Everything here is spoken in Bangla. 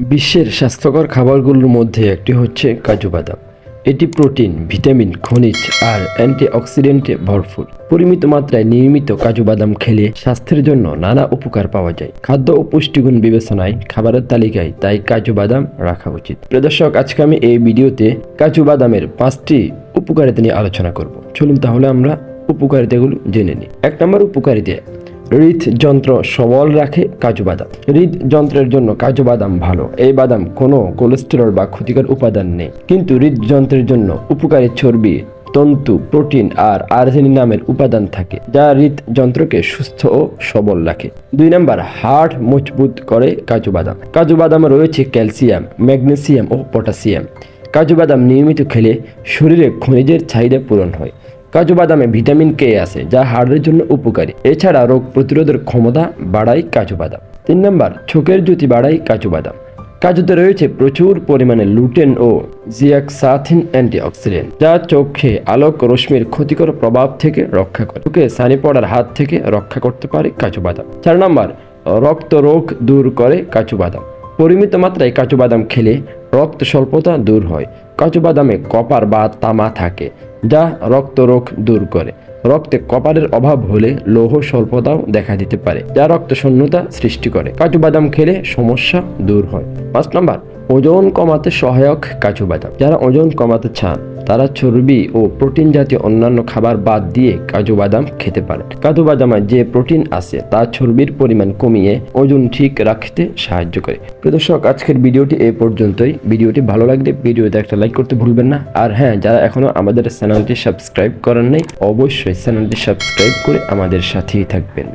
বিশ্বের স্বাস্থ্যকর খাবারগুলোর মধ্যে একটি হচ্ছে কাজু বাদাম। এটি প্রোটিন, ভিটামিন, খনিজ আর অ্যান্টিঅক্সিডেন্টে ভরপুর। পরিমিত মাত্রায় নিয়মিত কাজু বাদাম খেলে স্বাস্থ্যের জন্য নানা উপকার পাওয়া যায়। খাদ্য ও পুষ্টিগুণ বিবেচনায় খাবারের তালিকায় তাই কাজু বাদাম রাখা উচিত। প্রদর্শক আজকে আমি এই ভিডিওতে কাজু বাদামের পাঁচটি উপকারিতা নিয়ে আলোচনা করব। চলুন তাহলে আমরা উপকারিতাগুলো জেনে নিই। এক নম্বর উপকারিতা হৃদযন্ত্র সবল রাখে কাজু বাদাম। হৃদযন্ত্রের জন্য কাজু বাদাম ভালো। এই বাদাম কোনো কোলেস্টেরল বা ক্ষতিকর উপাদান নেই। কিন্তু হৃদযন্ত্রের জন্য উপকারী চর্বি, তন্তু, প্রোটিন আর আর্জেনিন নামের উপাদান থাকে, যা হৃদযন্ত্রকে সুস্থ ও সবল রাখে। দুই নম্বর, হাড় মজবুত করে কাজু বাদাম। কাজু বাদামে রয়েছে ক্যালসিয়াম, ম্যাগনেসিয়াম ও পটাশিয়াম কাজু বাদাম নিয়মিত খেলে শরীরে খনিজের চাহিদা পূরণ হয়। কাজু বাদামে ভিটামিন কে আছে, যা হাড়ের জন্য উপকারী। এছাড়া রোগ প্রতিরোধের ক্ষমতা বাড়ায় কাজু বাদাম। তিন নম্বর, চোখের জ্যোতি বাড়ায় কাজু বাদাম। কাজুতে রয়েছে প্রচুর পরিমাণে লুটেন ও জিয়াক্সাথিন অ্যান্টিঅক্সিডেন্ট যা চোখে আলোক রশ্মির ক্ষতিকর প্রভাব থেকে রক্ষা করে। চোখে সানি পড়ার হাত থেকে রক্ষা করতে পারে কাজু বাদাম। চার নম্বর, রক্ত রোগ দূর করে কাজু বাদাম। পরিমিত মাত্রায় কাজু বাদাম খেলে রক্ত স্বল্পতা দূর হয়। কাজু বাদামে কপার বা তামা থাকে। যা রক্তরোগ দূর করে। রক্তে কপারের অভাব হলে লৌহ স্বল্পতাও দেখা দিতে পারে, যা রক্ত শূন্যতা সৃষ্টি করে। কাজু বাদাম খেলে সমস্যা দূর হয়। পাঁচ নম্বর ওজন কমাতে সহায়ক কাজু বাদাম। যারা ওজন কমাতে চান, তারা চর্বি ও প্রোটিন জাতীয় অন্যান্য খাবার বাদ দিয়ে কাজু বাদাম খেতে পারে কাজু বাদামে যে প্রোটিন আছে, তা চর্বির পরিমাণ কমিয়ে ওজন ঠিক রাখতে সাহায্য করে। প্রিয় দর্শক, আজকের ভিডিওটি এই পর্যন্তই। ভিডিওটি ভালো লাগলে ভিডিওতে একটা লাইক করতে ভুলবেন না। আর হ্যাঁ যারা এখনও আমাদের চ্যানেলটি সাবস্ক্রাইব করেন নাই, অবশ্যই চ্যানেলটি সাবস্ক্রাইব করে আমাদের সাথেই থাকবেন।